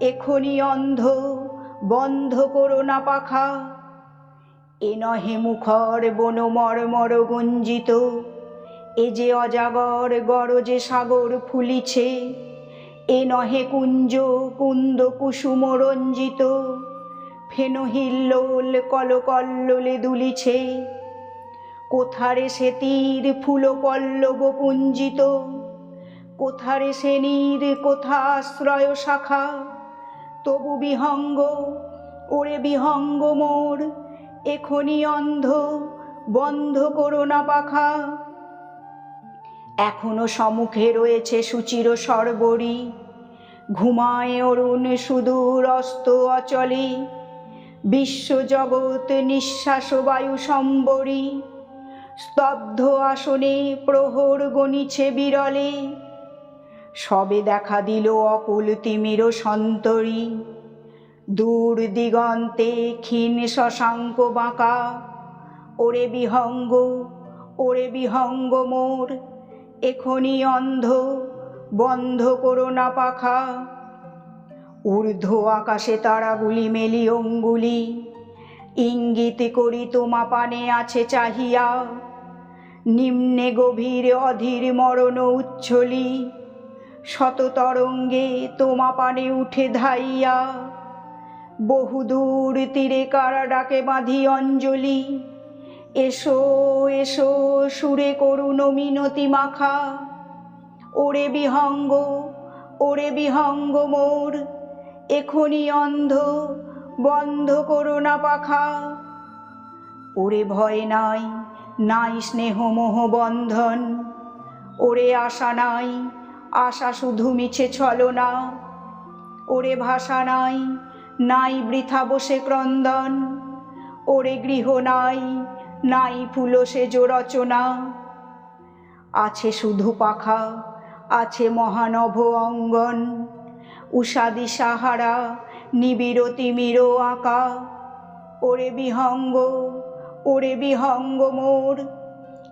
এখনি অন্ধ, বন্ধ করো না পাখা। এ নহে মুখর বন মর্মর গুঞ্জিত, এ যে অজাগর গরজে সাগর ফুলিছে, এ নহে কুঞ্জ কুন্দ কুসুম রঞ্জিত, ফেন হিল্লোল কলকল্লোলে দুলিছে। কোথারে সে তীর ফুল পল্লব পুঞ্জিত কোথারে সে নীর কোথা আশ্রয় শাখা? তবু বিহঙ্গ, ওরে বিহঙ্গ মোর এখনি অন্ধ, বন্ধ করো না পাখা। এখনও সম্মুখে রয়েছে সুচির সর্বরী ঘুমায় অরুণ সুদূর অস্ত অচলে, বিশ্বজগৎ নিঃশ্বাস বায়ু সম্বরী, স্তব্ধ আসনে প্রহর গণিছে বিরলে। সবে দেখা দিল অকুল তিমির সন্তরী। দূর দিগন্তে ক্ষীণ শশাঙ্ক বাঁকা। ওরে বিহঙ্গ ওরে বিহঙ্গ মোর এখনি অন্ধ, বন্ধ করো না পাখা। ঊর্ধ্ব আকাশে তারাগুলি মেলি অঙ্গুলি, ইঙ্গিত করি তোমা পানে আছে চাহিয়া। নিম্নে গভীর অধীর মরণ উচ্ছলি শত তরঙ্গে তোমা পানে উঠে ধাইয়া। বহুদূর তীরে কারা ডাকে বাঁধি অঞ্জলি। এসো এসো, সুরে করুণ মিনতি মাখা। ওরে বিহঙ্গ ওরে বিহঙ্গ মোর, এখনি অন্ধ, বন্ধ করো না পাখা। ওরে ভয় নাই নাই স্নেহ মোহ বন্ধন। ওরে আশা নাই আশা শুধু মিছে ছলনা ওরে ভাষা নাই নাই বৃথা বসে ক্রন্দন। ওরে গৃহ নাই নাই ফুল সেজ রচনা। আছে শুধু পাখা, আছে মহানভ অঙ্গন। উষাদি সাহারা নিবিড় তিমির আঁকা। ওরে বিহঙ্গ ওরে বিহঙ্গ মোর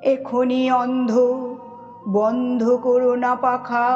এখনি অন্ধ। বন্ধ করো না পাখা।